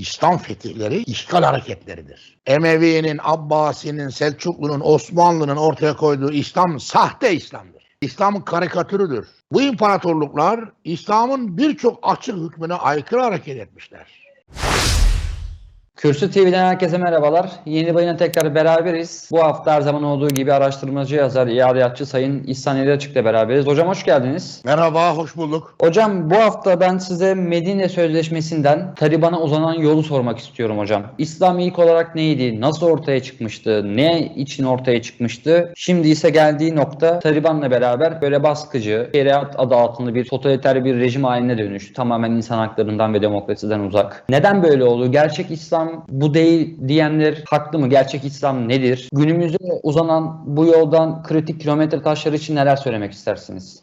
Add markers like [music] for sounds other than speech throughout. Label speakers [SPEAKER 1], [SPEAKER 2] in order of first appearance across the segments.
[SPEAKER 1] İslam fetihleri işgal hareketleridir. Emevi'nin, Abbasi'nin, Selçuklu'nun, Osmanlı'nın ortaya koyduğu İslam sahte İslam'dır. İslam'ın karikatürüdür. Bu imparatorluklar İslam'ın birçok açık hükmüne aykırı hareket etmişler.
[SPEAKER 2] Kürsü TV'den herkese merhabalar. Yeni bayına tekrar beraberiz. Bu hafta her zaman olduğu gibi araştırmacı yazar, iadiyatçı Sayın İhsan İleri Açık'la beraberiz. Hocam hoş geldiniz.
[SPEAKER 1] Merhaba, hoş bulduk.
[SPEAKER 2] Hocam bu hafta ben size Medine Sözleşmesi'nden Taliban'a uzanan yolu sormak istiyorum hocam. İslam ilk olarak neydi? Nasıl ortaya çıkmıştı? Ne için ortaya çıkmıştı? Şimdi ise geldiği nokta Taliban'la beraber böyle baskıcı, şeriat adı altında bir totaliter bir rejim haline dönüştü. Tamamen insan haklarından ve demokrasiden uzak. Neden böyle oldu? Gerçek İslam bu değil diyenler haklı mı? Gerçek İslam nedir? Günümüzde uzanan bu yoldan kritik kilometre taşları için neler söylemek istersiniz?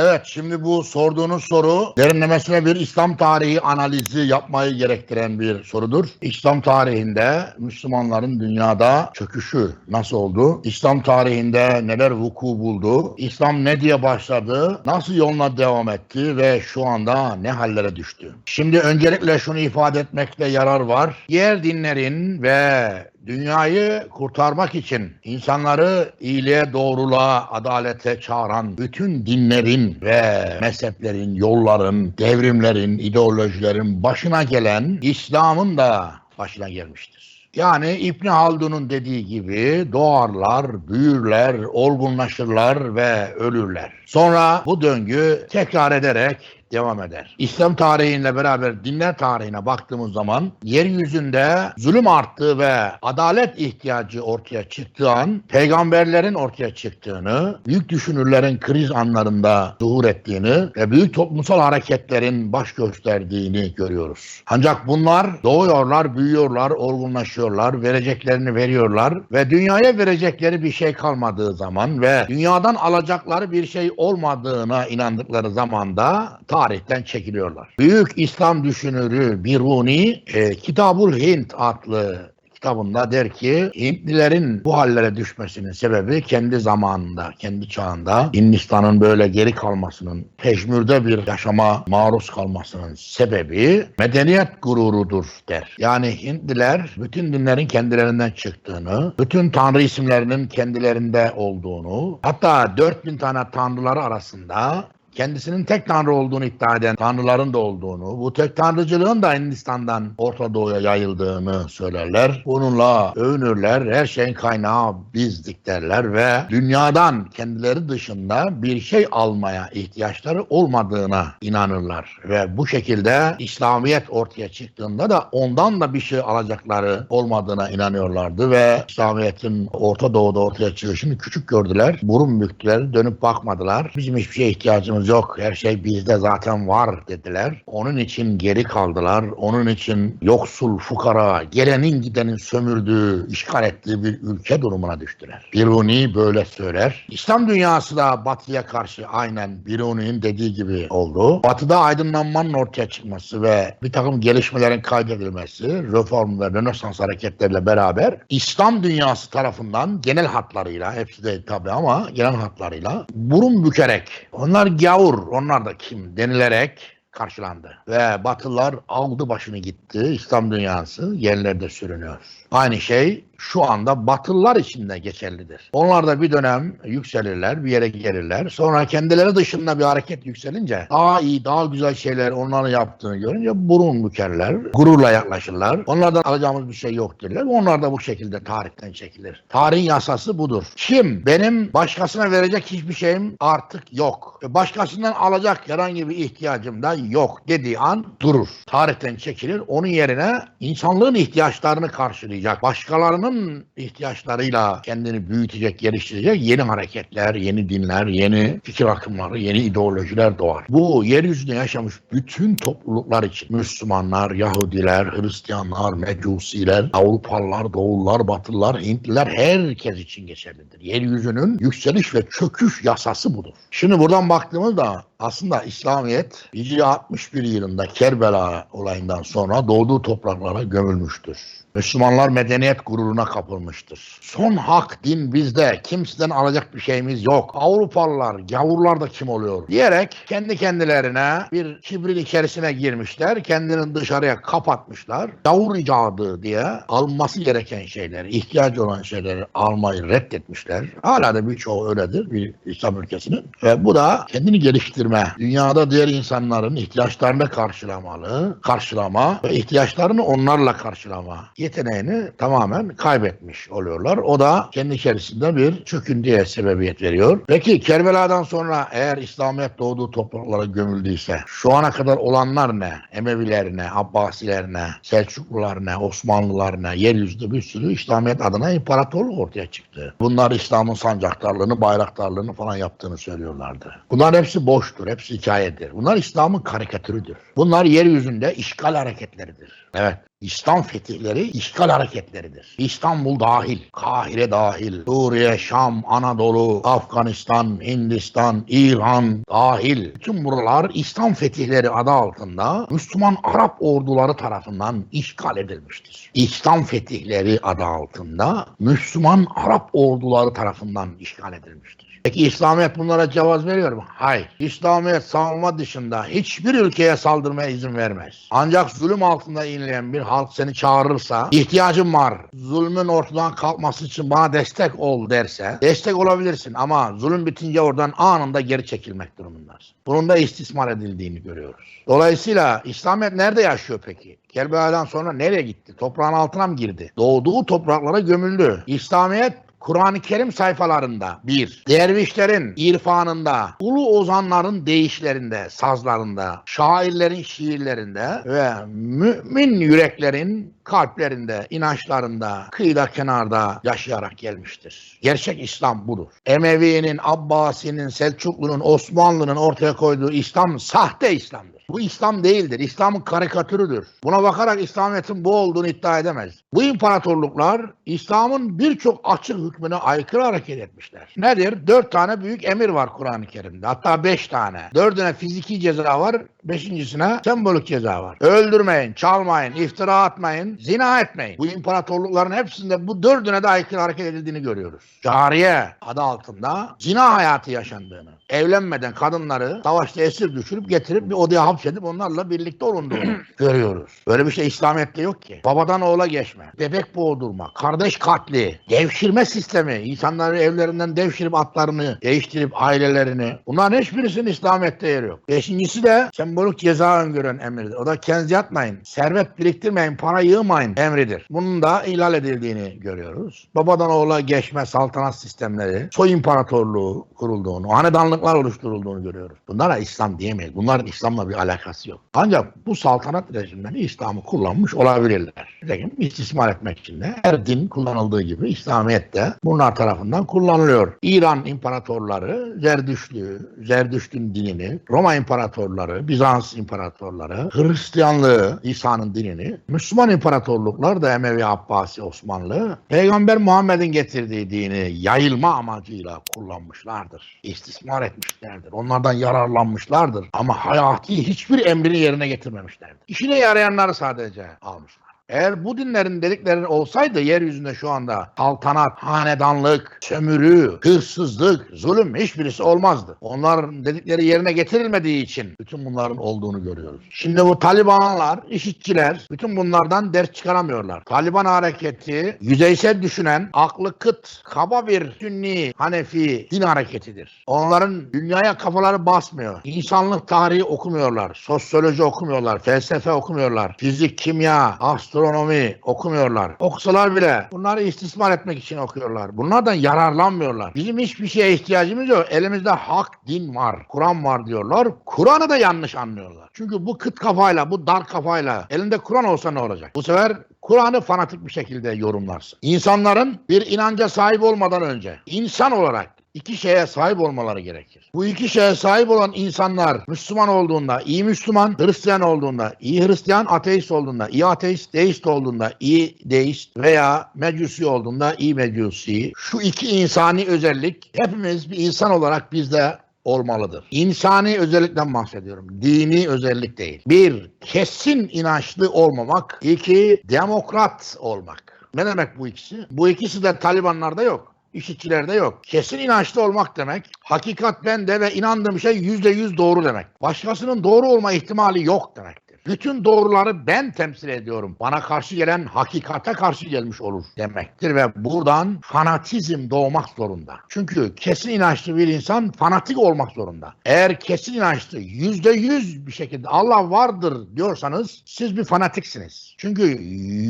[SPEAKER 1] Evet, şimdi bu sorduğunuz soru derinlemesine bir İslam tarihi analizi yapmayı gerektiren bir sorudur. İslam tarihinde Müslümanların dünyada çöküşü nasıl oldu? İslam tarihinde neler vuku buldu? İslam ne diye başladı? Nasıl yoluna devam etti ve şu anda ne hallere düştü? Şimdi öncelikle şunu ifade etmekte yarar var. Diğer dinlerin ve dünyayı kurtarmak için insanları iyiliğe, doğruluğa, adalete çağıran bütün dinlerin ve mezheplerin, yolların, devrimlerin, ideolojilerin başına gelen İslam'ın da başına gelmiştir. Yani İbn Haldun'un dediği gibi doğarlar, büyürler, olgunlaşırlar ve ölürler. Sonra bu döngü tekrar ederek devam eder. İslam tarihiyle beraber dinler tarihine baktığımız zaman yeryüzünde zulüm arttığı ve adalet ihtiyacı ortaya çıktığı an peygamberlerin ortaya çıktığını, büyük düşünürlerin kriz anlarında zuhur ettiğini ve büyük toplumsal hareketlerin baş gösterdiğini görüyoruz. Ancak bunlar doğuyorlar, büyüyorlar, olgunlaşıyorlar, vereceklerini veriyorlar ve dünyaya verecekleri bir şey kalmadığı zaman ve dünyadan alacakları bir şey olmadığına inandıkları zamanda tarihten çekiliyorlar. Büyük İslam düşünürü Biruni e, Kitabul Hint adlı kitabında der ki Hintlilerin bu hallere düşmesinin sebebi kendi zamanında, kendi çağında Hindistan'ın böyle geri kalmasının, peşmürde bir yaşama maruz kalmasının sebebi medeniyet gururudur der. Yani Hintliler bütün dinlerin kendilerinden çıktığını, bütün tanrı isimlerinin kendilerinde olduğunu, hatta 4000 tane tanrıları arasında kendisinin tek tanrı olduğunu iddia eden tanrıların da olduğunu, bu tek tanrıcılığın da Hindistan'dan Orta Doğu'ya yayıldığını söylerler. Bununla övünürler, her şeyin kaynağı bizdik derler ve dünyadan kendileri dışında bir şey almaya ihtiyaçları olmadığına inanırlar. Ve bu şekilde İslamiyet ortaya çıktığında da ondan da bir şey alacakları olmadığına inanıyorlardı ve İslamiyet'in Orta Doğu'da ortaya çıkışını küçük gördüler, burun büktüler, dönüp bakmadılar. Bizim hiçbir şeye ihtiyacımız yok. Her şey bizde zaten var dediler. Onun için geri kaldılar. Onun için yoksul, fukara, gelenin gidenin sömürdüğü, işgal ettiği bir ülke durumuna düştüler. Biruni böyle söyler. İslam dünyası da batıya karşı aynen Biruni'nin dediği gibi oldu. Batıda aydınlanmanın ortaya çıkması ve bir takım gelişmelerin kaydedilmesi, reform ve rönesans hareketleriyle beraber İslam dünyası tarafından genel hatlarıyla, hepsi de tabii ama genel hatlarıyla burun bükerek, onlar gavur, onlar da kim denilerek karşılandı. Ve Batılılar aldı başını gitti. İslam dünyası yerlerde sürünüyor. Aynı şey şu anda Batılılar için de geçerlidir. Onlar da bir dönem yükselirler, bir yere gelirler. Sonra kendileri dışında bir hareket yükselince daha iyi, daha güzel şeyler onların yaptığını görünce burun bükerler, gururla yaklaşırlar. Onlardan alacağımız bir şey yok derler. Onlar da bu şekilde tarihten çekilir. Tarihin yasası budur. Kim benim başkasına verecek hiçbir şeyim artık yok. Başkasından alacak herhangi bir ihtiyacım da yok dediği an durur. Tarihten çekilir. Onun yerine insanlığın ihtiyaçlarını karşılayacak. Başkalarının ihtiyaçlarıyla kendini büyütecek, geliştirecek yeni hareketler, yeni dinler, yeni fikir akımları, yeni ideolojiler doğar. Bu yeryüzünde yaşamış bütün topluluklar için Müslümanlar, Yahudiler, Hristiyanlar, Mecusiler, Avrupalılar, Doğullar, Batılılar, Hintliler herkes için geçerlidir. Yeryüzünün yükseliş ve çöküş yasası budur. Şimdi buradan baktığımızda aslında İslamiyet Hicri 61 yılında Kerbela olayından sonra doğduğu topraklara gömülmüştür. Müslümanlar medeniyet gururuna kapılmıştır. Son hak din bizde. Kimseden alacak bir şeyimiz yok. Avrupalılar, gavurlar da kim oluyor? Diyerek kendi kendilerine bir kibrin içerisine girmişler. Kendini dışarıya kapatmışlar. Gavur icadı diye alınması gereken şeyleri, ihtiyacı olan şeyleri almayı reddetmişler. Hala da birçoğu öyledir bir İslam ülkesinin. Ve bu da kendini geliştirme, dünyada diğer insanların ihtiyaçlarını karşılamalı, karşılama ve ihtiyaçlarını onlarla karşılama yeteneğini tamamen kaybetmiş oluyorlar. O da kendi içerisinde bir çöküntüye sebebiyet veriyor. Peki Kerbela'dan sonra eğer İslamiyet doğduğu topraklara gömüldüyse şu ana kadar olanlar ne? Emeviler ne? Abbasiler ne? Selçuklular ne? Osmanlılar ne? Yeryüzünde bir sürü İslamiyet adına imparatorluk ortaya çıktı. Bunlar İslam'ın sancaktarlığını, bayraktarlığını falan yaptığını söylüyorlardı. Bunlar hepsi boştur, hepsi hikayedir. Bunlar İslam'ın karikatürüdür. Bunlar yeryüzünde işgal hareketleridir. Evet. İslam fetihleri işgal hareketleridir. İstanbul dahil, Kahire dahil, Suriye, Şam, Anadolu, Afganistan, Hindistan, İran dahil. Bütün buralar İslam fetihleri adı altında Müslüman Arap orduları tarafından işgal edilmiştir. İslam fetihleri adı altında Müslüman Arap orduları tarafından işgal edilmiştir. Peki İslamiyet bunlara cevaz veriyor mu? Hayır. İslamiyet savunma dışında hiçbir ülkeye saldırmaya izin vermez. Ancak zulüm altında inleyen bir halk seni çağırırsa, ihtiyacım var, zulmün ortadan kalkması için bana destek ol derse, destek olabilirsin ama zulüm bitince oradan anında geri çekilmek durumundasın. Bunun da istismar edildiğini görüyoruz. Dolayısıyla İslamiyet nerede yaşıyor peki? Kerbela'dan sonra nereye gitti? Toprağın altına mı girdi? Doğduğu topraklara gömüldü. İslamiyet Kur'an-ı Kerim sayfalarında bir, dervişlerin irfanında, ulu ozanların deyişlerinde, sazlarında, şairlerin şiirlerinde ve mümin yüreklerin kalplerinde, inançlarında, kıyıda kenarda yaşayarak gelmiştir. Gerçek İslam budur. Emevi'nin, Abbasi'nin, Selçuklu'nun, Osmanlı'nın ortaya koyduğu İslam sahte İslam'dır. Bu İslam değildir. İslam'ın karikatürüdür. Buna bakarak İslamiyet'in bu olduğunu iddia edemez. Bu imparatorluklar İslam'ın birçok açık hükmüne aykırı hareket etmişler. Nedir? Dört tane büyük emir var Kur'an-ı Kerim'de. Hatta beş tane. Dördüne fiziki ceza var. Beşincisine sembolik ceza var. Öldürmeyin, çalmayın, iftira atmayın, zina etmeyin. Bu imparatorlukların hepsinde bu dördüne de aykırı hareket edildiğini görüyoruz. Cariye adı altında zina hayatı yaşandığını, evlenmeden kadınları savaşta esir düşürüp getirip bir odaya hapsedip onlarla birlikte olunduğunu [clears throat] görüyoruz. Böyle bir şey İslamiyet'te yok ki. Babadan oğula geçme, bebek boğdurma, kardeş katli, devşirme sistemi, insanları evlerinden devşirip atlarını değiştirip ailelerini. Bunların hiçbirisinin İslamiyet'te yeri yok. Beşincisi de sembolik ceza öngören emirdir. O da kendinize yatmayın, servet biriktirmeyin, para yığmayın emridir. Bunun da ihlal edildiğini görüyoruz. Babadan oğula geçme saltanat sistemleri, soy imparatorluğu kurulduğunu, hanedanlıklar oluşturulduğunu görüyoruz. Bunlara İslam diyemeyiz. Bunların İslam'la bir alakası yok. Ancak bu saltanat rejimleri İslam'ı kullanmış olabilirler. Lakin istismar etmek için de her din kullanıldığı gibi İslamiyet de bunlar tarafından kullanılıyor. İran imparatorları Zerdüştlü, Zerdüşt'ün dinini, Roma imparatorları, Bizans imparatorları, Hristiyanlığı, İsa'nın dinini, Müslüman imparatorluklar da Emevi, Abbasi, Osmanlı, Peygamber Muhammed'in getirdiği dini yayılma amacıyla kullanmışlardır. İstismar etmişlerdir. Onlardan yararlanmışlardır. Ama hayati hiçbir emrini yerine getirmemişlerdir. İşine yarayanları sadece almışlar. Eğer bu dinlerin dedikleri olsaydı yeryüzünde şu anda saltanat, hanedanlık, sömürü, hırsızlık, zulüm hiçbirisi olmazdı. Onların dedikleri yerine getirilmediği için bütün bunların olduğunu görüyoruz. Şimdi bu Talibanlar, işitçiler bütün bunlardan ders çıkaramıyorlar. Taliban hareketi yüzeysel düşünen, aklı kıt, kaba bir Sünni, Hanefi din hareketidir. Onların dünyaya kafaları basmıyor. İnsanlık tarihi okumuyorlar. Sosyoloji okumuyorlar. Felsefe okumuyorlar. Fizik, kimya, astronomi okumuyorlar. Okusalar bile bunları istismar etmek için okuyorlar. Bunlardan yararlanmıyorlar. Bizim hiçbir şeye ihtiyacımız yok. Elimizde hak din var. Kur'an var diyorlar. Kur'an'ı da yanlış anlıyorlar. Çünkü bu kıt kafayla, bu dar kafayla elinde Kur'an olsa ne olacak? Bu sefer Kur'an'ı fanatik bir şekilde yorumlarsın. İnsanların bir inanca sahip olmadan önce insan olarak iki şeye sahip olmaları gerekir. Bu iki şeye sahip olan insanlar Müslüman olduğunda iyi Müslüman, Hristiyan olduğunda iyi Hristiyan, ateist olduğunda iyi ateist, deist olduğunda iyi deist veya mecusi olduğunda iyi mecusi. Şu iki insani özellik hepimiz bir insan olarak bizde olmalıdır. İnsani özellikten bahsediyorum. Dini özellik değil. Bir, kesin inançlı olmamak. İki, demokrat olmak. Ne demek bu ikisi? Bu ikisi de Talibanlarda yok. İşitçilerde yok. Kesin inançlı olmak demek, hakikat bende ve inandığım şey yüzde yüz doğru demek. Başkasının doğru olma ihtimali yok demektir. Bütün doğruları ben temsil ediyorum. Bana karşı gelen hakikate karşı gelmiş olur demektir ve buradan fanatizm doğmak zorunda. Çünkü kesin inançlı bir insan fanatik olmak zorunda. Eğer kesin inançlı yüzde yüz bir şekilde Allah vardır diyorsanız siz bir fanatiksiniz. Çünkü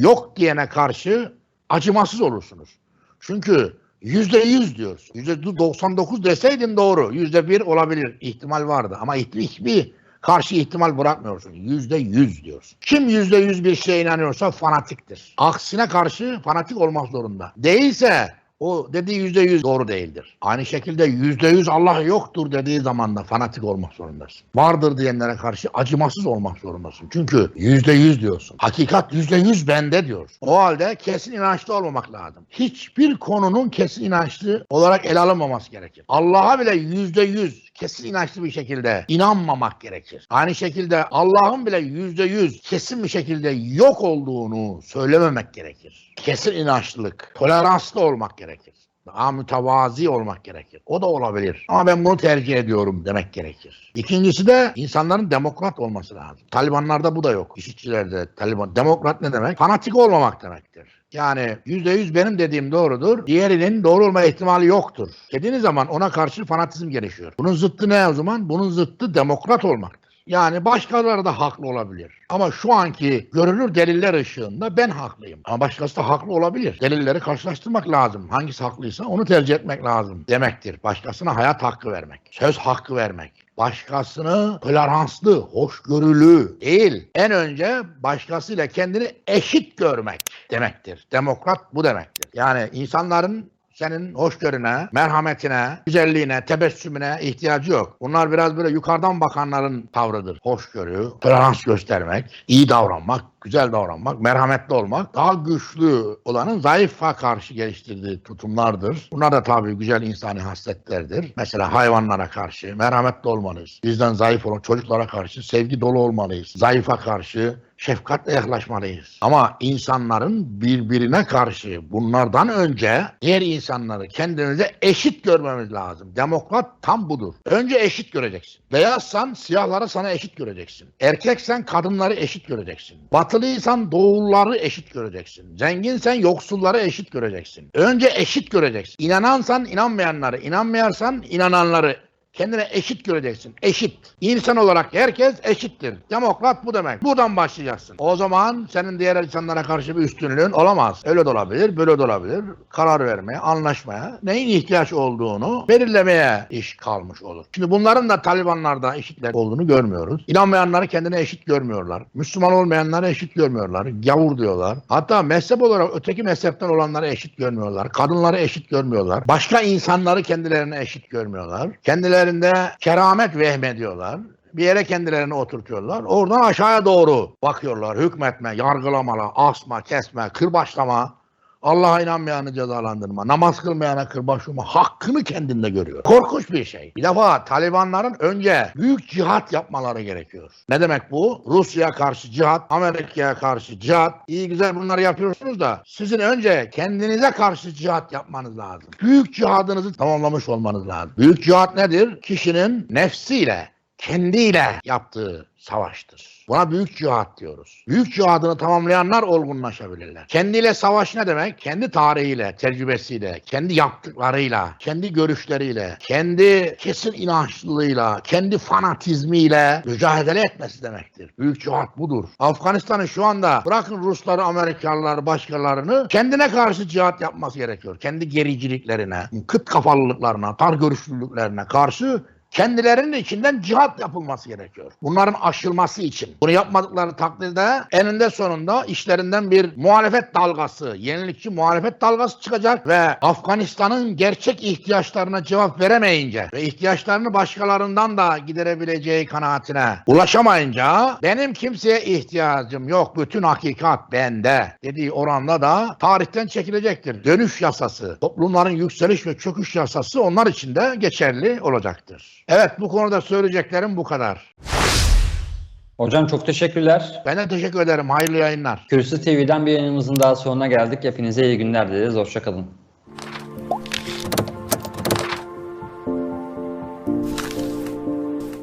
[SPEAKER 1] yok diyene karşı acımasız olursunuz. Çünkü yüzde yüz diyoruz. Yüzde 99 deseydin doğru. Yüzde bir olabilir. ihtimal vardı. Ama hiçbir, karşı ihtimal bırakmıyorsun. Yüzde yüz diyorsun. Kim yüzde yüz bir şeye inanıyorsa fanatiktir. Aksine karşı fanatik olmak zorunda. Değilse o dediği yüzde yüz doğru değildir. Aynı şekilde yüzde yüz Allah yoktur dediği zaman da fanatik olmak zorundasın. Vardır diyenlere karşı acımasız olmak zorundasın. Çünkü yüzde yüz diyorsun. Hakikat yüzde yüz bende diyorsun. O halde kesin inançlı olmamak lazım. Hiçbir konunun kesin inançlı olarak ele alınmaması gerekir. Allah'a bile yüzde yüz kesin inançlı bir şekilde inanmamak gerekir. Aynı şekilde Allah'ın bile yüzde yüz kesin bir şekilde yok olduğunu söylememek gerekir. Kesin inançlılık, toleranslı olmak gerekir. Daha mütevazi olmak gerekir. O da olabilir. Ama ben bunu tercih ediyorum demek gerekir. İkincisi de insanların demokrat olması lazım. Talibanlarda bu da yok. İşitçilerde Taliban. Demokrat ne demek? Fanatik olmamak demektir. Yani yüzde yüz benim dediğim doğrudur. Diğerinin doğru olma ihtimali yoktur. Dediğiniz zaman ona karşı fanatizm gelişiyor. Bunun zıttı ne o zaman? Bunun zıttı demokrat olmaktır. Yani başkaları da haklı olabilir. Ama şu anki görünür deliller ışığında ben haklıyım. Ama başkası da haklı olabilir. Delilleri karşılaştırmak lazım. Hangisi haklıysa onu tercih etmek lazım demektir. Başkasına hayat hakkı vermek. Söz hakkı vermek. Başkasını toleranslı, hoşgörülü değil. En önce başkasıyla kendini eşit görmek demektir. Demokrat bu demektir. Yani insanların senin hoşgörüne, merhametine, güzelliğine, tebessümüne ihtiyacı yok. Bunlar biraz böyle yukarıdan bakanların tavrıdır. Hoşgörü, tolerans göstermek, iyi davranmak, güzel davranmak, merhametli olmak daha güçlü olanın zayıfa karşı geliştirdiği tutumlardır. Bunlar da tabii güzel insani hasletlerdir. Mesela hayvanlara karşı merhametli olmalıyız. Bizden zayıf olan çocuklara karşı sevgi dolu olmalıyız. Zayıfa karşı şefkatle yaklaşmalıyız. Ama insanların birbirine karşı bunlardan önce diğer insanları kendimize eşit görmemiz lazım. Demokrat tam budur. Önce eşit göreceksin. Beyazsan siyahları sana eşit göreceksin. Erkeksen kadınları eşit göreceksin. Batılıysan doğulları eşit göreceksin. Zenginsen yoksulları eşit göreceksin. Önce eşit göreceksin. İnanansan inanmayanları, inanmayansan inananları Kendine eşit göreceksin. Eşit. İnsan olarak herkes eşittir. Demokrat bu demek. Buradan başlayacaksın. O zaman senin diğer insanlara karşı bir üstünlüğün olamaz. Öyle de olabilir, böyle de olabilir. Karar vermeye, anlaşmaya, neyin ihtiyaç olduğunu belirlemeye iş kalmış olur. Şimdi bunların da Talibanlarda eşitler olduğunu görmüyoruz. İnanmayanları kendine eşit görmüyorlar. Müslüman olmayanları eşit görmüyorlar. Gavur diyorlar. Hatta mezhep olarak öteki mezhepten olanları eşit görmüyorlar. Kadınları eşit görmüyorlar. Başka insanları kendilerine eşit görmüyorlar. Kendileri kendilerinde keramet vehmediyorlar. Bir yere kendilerini oturtuyorlar. Oradan aşağıya doğru bakıyorlar. Hükmetme, yargılamalar, asma, kesme, kırbaçlama. Allah'a inanmayanı cezalandırma, namaz kılmayana kırbaç vurma hakkını kendinde görüyor. Korkunç bir şey. Bir defa Talibanların önce büyük cihat yapmaları gerekiyor. Ne demek bu? Rusya'ya karşı cihat, Amerika'ya karşı cihat. İyi güzel bunları yapıyorsunuz da sizin önce kendinize karşı cihat yapmanız lazım. Büyük cihadınızı tamamlamış olmanız lazım. Büyük cihat nedir? Kişinin nefsiyle, kendiyle yaptığı savaştır. Buna büyük cihat diyoruz. Büyük cihadını tamamlayanlar olgunlaşabilirler. Kendiyle savaş ne demek? Kendi tarihiyle, tecrübesiyle, kendi yaptıklarıyla, kendi görüşleriyle, kendi kesin inançlılığıyla, kendi fanatizmiyle mücadele etmesi demektir. Büyük cihat budur. Afganistan'ın şu anda bırakın Rusları, Amerikalıları, başkalarını kendine karşı cihat yapması gerekiyor. Kendi gericiliklerine, kıt kafalılıklarına, tar görüşlülüklerine karşı kendilerinin içinden cihat yapılması gerekiyor. Bunların aşılması için. Bunu yapmadıkları takdirde eninde sonunda işlerinden bir muhalefet dalgası, yenilikçi muhalefet dalgası çıkacak ve Afganistan'ın gerçek ihtiyaçlarına cevap veremeyince ve ihtiyaçlarını başkalarından da giderebileceği kanaatine ulaşamayınca benim kimseye ihtiyacım yok, bütün hakikat bende dediği oranda da tarihten çekilecektir. Dönüş yasası, toplumların yükseliş ve çöküş yasası onlar için de geçerli olacaktır. Evet bu konuda söyleyeceklerim bu kadar.
[SPEAKER 2] Hocam çok teşekkürler.
[SPEAKER 1] Ben de teşekkür ederim. Hayırlı yayınlar.
[SPEAKER 2] Kürsü TV'den bir yayınımızın daha sonuna geldik. Hepinize iyi günler dileriz. Hoşçakalın.